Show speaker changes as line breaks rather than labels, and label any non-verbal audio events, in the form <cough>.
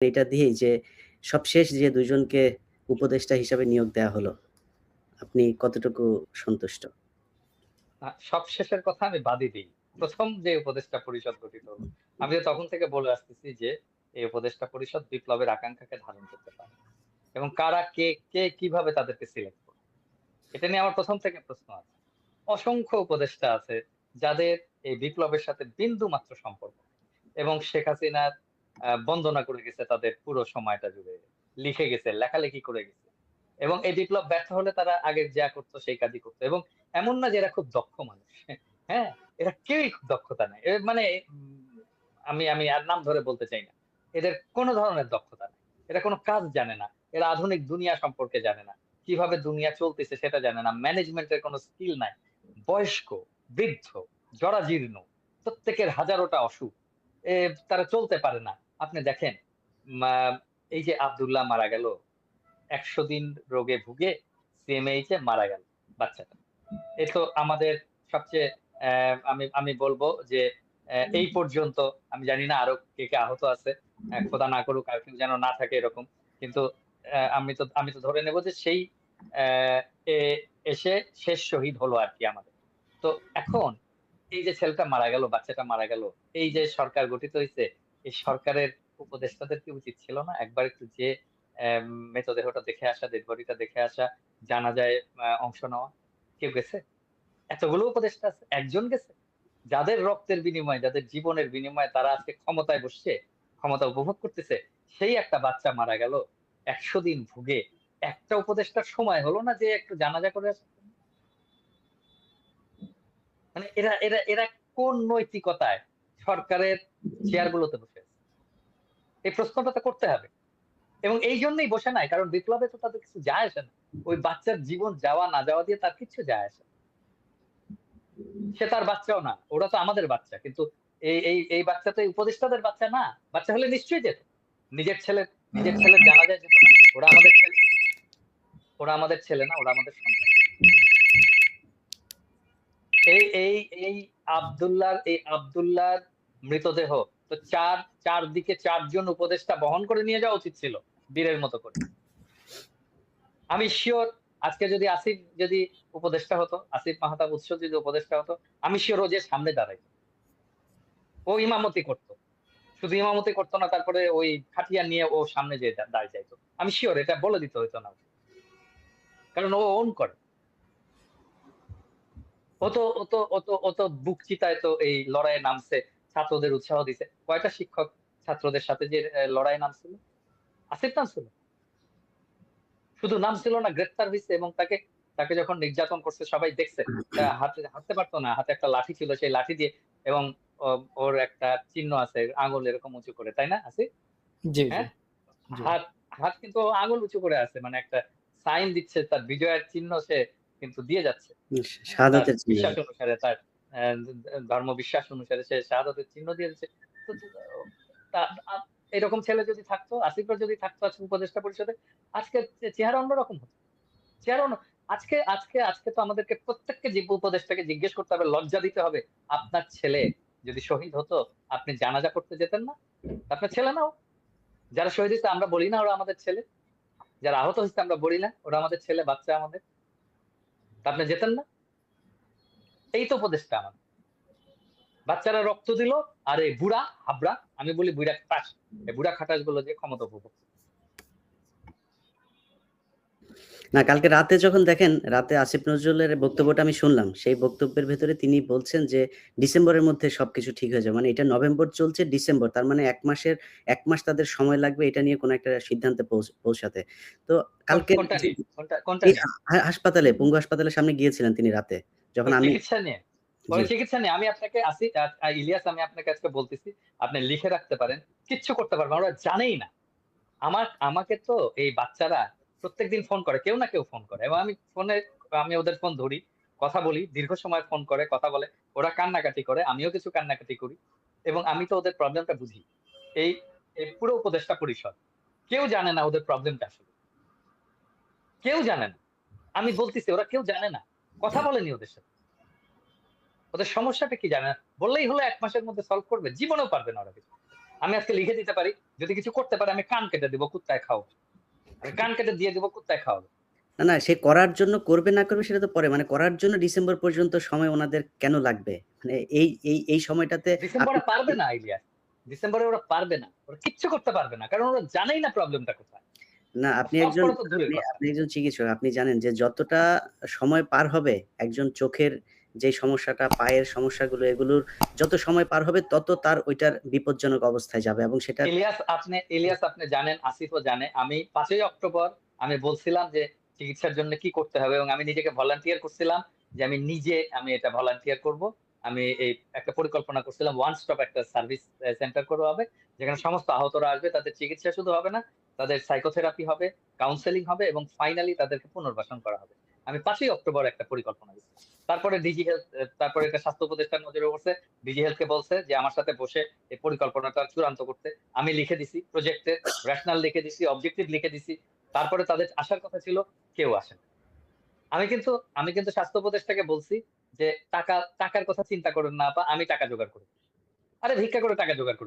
এটা দিয়েই যে সবশেষ যে দুজনকে উপদেষ্টা হিসাবে নিয়োগ দেয়া হলো, আপনি কতটুকু সন্তুষ্ট?
সবশেষের কথা আমি বাদই দেই। ১ম যে উপদেষ্টা পরিষদ গঠিত হলো। আমি তখন থেকে বলে আসতেছি যে, এই উপদেষ্টা পরিষদ বিপ্লবের আকাঙ্ক্ষাকে ধারণ করতে পারে। এবং কারা কে, কে কীভাবে তাদেরকে সিলেক্ট করবে। এটা নিয়ে আমার ১ম থেকে প্রশ্ন আছে। অসংখ্য উপদেষ্টা আছে যাদের এই বিপ্লবের সাথে বিন্দু মাত্র সম্পর্ক এবং শেখ হাসিনার বন্দনা করে গেছে তাদের পুরো সময়টা জুড়ে। লিখে গেছে, লেখালেখি করে গেছে। এবং এই বিপ্লব ব্যর্থ হলে তারা আগে যা করত সেই কাজই করত। এবং এমন না যে এরা খুব দক্ষ মানুষ। <laughs> হ্যাঁ? এরা কেউই দক্ষতা নাই। মানে আমি আমি আর নাম ধরে বলতে চাই না। এদের কোন ধরনের দক্ষতা নাই। এরা কোন কাজ জানে না। এরা আধুনিক দুনিয়া সম্পর্কে জানে না। কীভাবে দুনিয়া চলতেছে সেটা জানে না। ম্যানেজমেন্ট এর কোন স্কিল নাই। বয়স্ক, বৃদ্ধ, জরাজীর্ণ, প্রত্যেকের হাজারোটা অসুখ। তারা চলতে পারে না। আপনি দেখেন এই যে আব্দুল্লাহ মারা গেল। ১০০ দিন রোগে ভুগে সিএমএইচ মারা গেল বাচ্চাটা। এ তো আমাদের সবচেয়ে আমি আমি বলব যে এই পর্যন্ত আমি জানি না আরও কে, কে আহত আছে। খোদা না করুক আর কেউ যেন না থাকে এরকম। কিন্তু আমি তো আমি তো ধরে নেব যে সেই এসে শেষ শহীদ হলো আরকি আমাদের। তো এখন এই যে ছেলেটা মারা গেল, বাচ্চাটা মারা গেল। এই যে সরকার গঠিত হইছে, এই সরকারের উপদেষ্টাদের কি উচিত ছিল না একবার একটু যেয়ে অ্যা মৃতদেহটা দেখে আসা, ডেড বডিটা দেখে আসা, জানাজায় আ অংশ নেওয়া? কেউ গেছে? এতগুলো উপদেষ্টা আছে, একজন গেছে? যাদের রক্তের বিনিময়ে, যাদের জীবনের বিনিময়ে তারা আজকে ক্ষমতায় বসছে, ক্ষমতা উপভোগ করতেছে, সেই একটা বাচ্চা মারা গেল। ১০০ দিন ভুগে। একটা উপদেষ্টার সময় হলো না যে একটু জানাজা করে আসা? মানে এরা এরা এরা কোন নৈতিকতায় সরকারের চেয়ার গুলোতে বসে? এই প্রশ্নটা তো করতে হবে। এবং এইজন্যই বসে নাই। কারণ বিপ্লবে তো তাদের কিছু যায় আসে না। ওই বাচ্চার জীবন যাওয়া না যাওয়া দিয়ে তার কিচ্ছু যায় আসে সে তার বাচ্চাও না। ওরা তো আমাদের বাচ্চা। কিন্তু এই এই এই বাচ্চা তো এই উপদেষ্টাদের বাচ্চা না। বাচ্চা হলে নিশ্চয়ই যেত। নিজের ছেলে নিজের ছেলের জানাজায় যেত না। ওরা আমাদের ছেলে। ওরা আমাদের ছেলে না, ওরা আমাদের সন্তান। এই এই এই আব্দুল্লাহর এই আব্দুল্লাহর মৃতদেহ তো ৪ ৪ দিকে ৪ উপদেষ্টা বহন করে নিয়ে যাওয়া উচিত ছিল। বীরের মতো করে। আমি সিউর আজকে যদি আসিফ যদি উপদেষ্টা হতো, আসিফ মাহতাব উৎস যদি উপদেষ্টা হতো, আমি সিউর ও যে সামনে দাঁড়াইত। ও ইমামতি করত। শুধু ইমামতি করত না তারপরে ওই খাটিয়া নিয়ে ও সামনে দা দাঁড়িয়ে যাইত। আমি সিউর এটা বলে দিতে হইতো না। কারণ ও ওন করে। ও তো ও তো ও তো ও তো বুক চিতায় তো এই লড়াইয়ে নামছে, ছাত্রদের উৎসাহ দিছে। কয়টা শিক্ষক ছাত্রদের সাথে যে অ্যা লড়াইয়ে নামছিল? আসিফ নামছিল? শুধু নাম ছিল না গ্রেফতার হইছে এবং তাকে তাকে যখন নির্যাতন করছে সবাই দেখছে। তা হাঁটতে পারত না। হাতে একটা লাঠি ছিল সেই লাঠি দিয়ে এবং ওর একটা চিহ্ন আছে আঙ্গুল এরকম উঁচু করে। তাই না?
জি, জি।
হ্যাঁ?
জি।
হাত হাত কিন্তু আঙুল উঁচু করে আছে। মানে একটা সাইন দিচ্ছে তার বিজয়ের চিহ্ন সে কিন্তু দিয়ে যাচ্ছে। তার বিশ্বাস অনুসারে তার অ্যা ধর্ম বিশ্বাস অনুসারে সে শাহাদাতের চিহ্ন দিয়ে দিচ্ছে। এরকম ছেলে যদি থাকতো, আসিফের যদি থাকতো আজকে উপদেষ্টা পরিষদে, আজকে চেহারা অন্যরকম হতো। চেহারা আজকে আজকে আজকে তো আমাদেরকে প্রত্যেককে উপদেষ্টাকে জিজ্ঞেস করতে হবে, লজ্জা দিতে হবে। আপনার ছেলে যদি শহীদ হতো, আপনি জানাজা করতে যেতেন না? আপনার ছেলে নাও যারা শহীদ হইছে আমরা বলি না ওরা আমাদের ছেলে? যারা আহত হইছে আমরা বলি না ওরা আমাদের ছেলে, বাচ্চা আমাদের? আপনি যেতেন না? এই তো উপদেষ্টা আমাদের। বাচ্চারা রক্ত দিল আর এই বুড়া হাবড়া, আমি বলি বুইড়া খাটাস। এই বুড়া খাটাসগুলো যে ক্ষমতা উপভোগ
না কালকে রাতে যখন দেখেন, রাতে আসিফ নজরুলের বক্তব্যটা আমি শুনলাম। সেই বক্তব্যের ভেতরে তিনি বলছেন যে ডিসেম্বরের মধ্যে সবকিছু ঠিক হয়ে যাবে। মানে এটা নভেম্বর চলছে ডিসেম্বর। তার মানে এক মাসের এক মাস তাদের সময় লাগবে এটা নিয়ে কোন একটা সিদ্ধান্তে পৌঁছাতে। তো কালকে হাসপাতালে, পঙ্গু হাসপাতালের সামনে গিয়েছিলেন তিনি রাতে। যখন আমি
চিকিৎসা নিয়ে? ওই চিকিৎসা নিয়ে আমি আপনাকে আসি ইলিয়াস আমি আপনাকে আজকে বলতেছি, আপনি লিখে রাখতে পারেন। কিচ্ছু করতে পারবে না। ওরা জানেই না। আমার আমাকে তো এই বাচ্চারা প্রত্যেকদিন ফোন করে। কেউ না কেউ ফোন করে। এবং আমি ফোনে আমি ওদের ফোন ধরি, কথা বলি। দীর্ঘ সময় ফোন করে, কথা বলে। ওরা কান্নাকাটি করে। আমিও কিছু কান্নাকাটি করি। এবং আমি তো ওদের প্রবলেমটা বুঝি। এই এই পুরো উপদেষ্টা পরিষদ। কেউ জানে না ওদের প্রবলেমটা আসলে। কেউ জানে না। আমি বলতেছি ওরা কেউ জানে না। কথা বলেনি ওদের সাথে। ওদের সমস্যাটা কি জানে? বললেই হলো ১ মাসের মধ্যে সলভ করবে। জীবনেও পারবে না ওরা কিছু। আমি আজকে লিখে দিতে পারি যদি কিছু করতে পারে আমি কান কেটে দিব কুত্তায় খাও আমি কান কেটে দিয়ে দিব কুত্তায় খাও
না না সে করার জন্য করবে না করবে সেটা তো পরে। মানে করার জন্য ডিসেম্বর পর্যন্ত সময় ওনাদের কেন লাগবে? মানে এই এই এই সময়টাতে
ডিসেম্বরে পারবে না ইলিয়াস ডিসেম্বরে ওরা পারবে না। ওরা কিচ্ছু করতে পারবে না কারণ ওরা জানেই না প্রবলেমটা কোথায়।
না আপনি একজন আপনি আপনি একজন চিকিৎসক আপনি জানেন যে যতটা সময় পার হবে একজন চোখের যে সমস্যাটা পায়ের সমস্যাগুলো এগুলোর যত সময় পার হবে তত তার ওইটার বিপজ্জনক অবস্থায় যাবে এবং সেটা
ইলিয়াস আপনি ইলিয়াস আপনি জানেন আসিফও জানে আমি পাঁচই অক্টোবর আমি বলছিলাম যে চিকিৎসার জন্য কি করতে হবে এবং আমি নিজেকে ভলান্টিয়ার করছিলাম যে আমি নিজে আমি এটা ভলান্টিয়ার করব। আমি এই একটা পরিকল্পনা করছিলাম ওয়ান স্টপ একটা সার্ভিস সেন্টার করা হবে, যেখানে সমস্ত আহতরা আসবে, তাদের চিকিৎসা শুধু হবে না, তাদের সাইকোথেরাপি হবে কাউন্সেলিং হবে এবং ফাইনালি তাদেরকে পুনর্বাসন করা হবে। আমি পাঁচই অক্টোবর একটা পরিকল্পনা দিচ্ছি তারপরে ডিজি হেলথ তারপরে এটা স্বাস্থ্য উপদেষ্টার নজরে পড়ছে ডিজি হেলথকে বলছে যে, আমার সাথে বসে এই পরিকল্পনাটা চূড়ান্ত করতে। আমি লিখে দিছি প্রজেক্টে রেশনাল লিখে দিছি অবজেক্টিভ লিখে দিছি। তারপরে তাদের আসার কথা ছিল, কেউ আসে আমি কিন্তু আমি কিন্তু স্বাস্থ্য উপদেষ্টাকে বলছি যে টাকা, টাকার কথা চিন্তা করেন না, বা আমি টাকা জোগাড় করি। আরে ভিক্ষা করে টাকা জোগাড় করি।